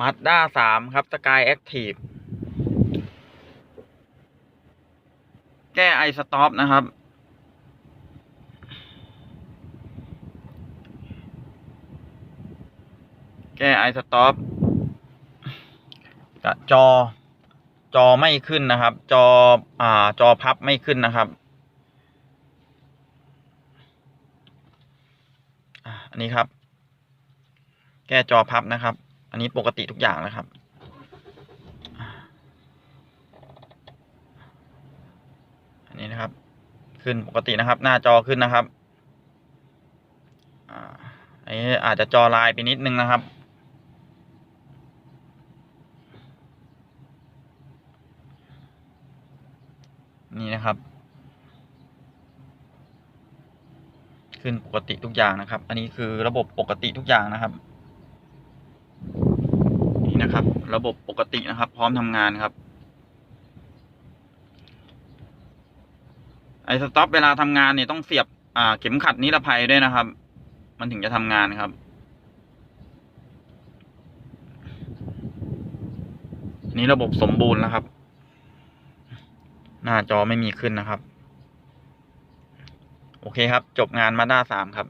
มาสด้าสามครับสกายแอคทีฟแก้ไอสต็อปนะครับ แก้ไอสต็อปจอ จอไม่ขึ้นนะครับ จอ อ่า จอพับไม่ขึ้นนะครับ อันนี้ครับ แก้จอพับนะครับ อันนี้ปกติทุกอย่างนะครับ อันนี้นะครับ ขึ้นปกตินะครับ หน้าจอขึ้นนะครับอันนี้อาจจะจอลายไปนิดนึงนะครับ นี่นะครับ ขึ้นปกติทุกอย่างนะครับ อันนี้คือระบบปกติทุกอย่างนะครับ นะครับ ระบบปกตินะครับ พร้อมทำงานครับ ไอสต็อปเวลาทำงานเนี่ยต้องเสียบอ่าเข็มขัดนิรภัยด้วยนะครับ มันถึงจะทำงานครับนี่ระบบสมบูรณ์แล้วครับ หน้าจอไม่มีขึ้นนะครับ โอเคครับ จบงานมาด้าสามครับ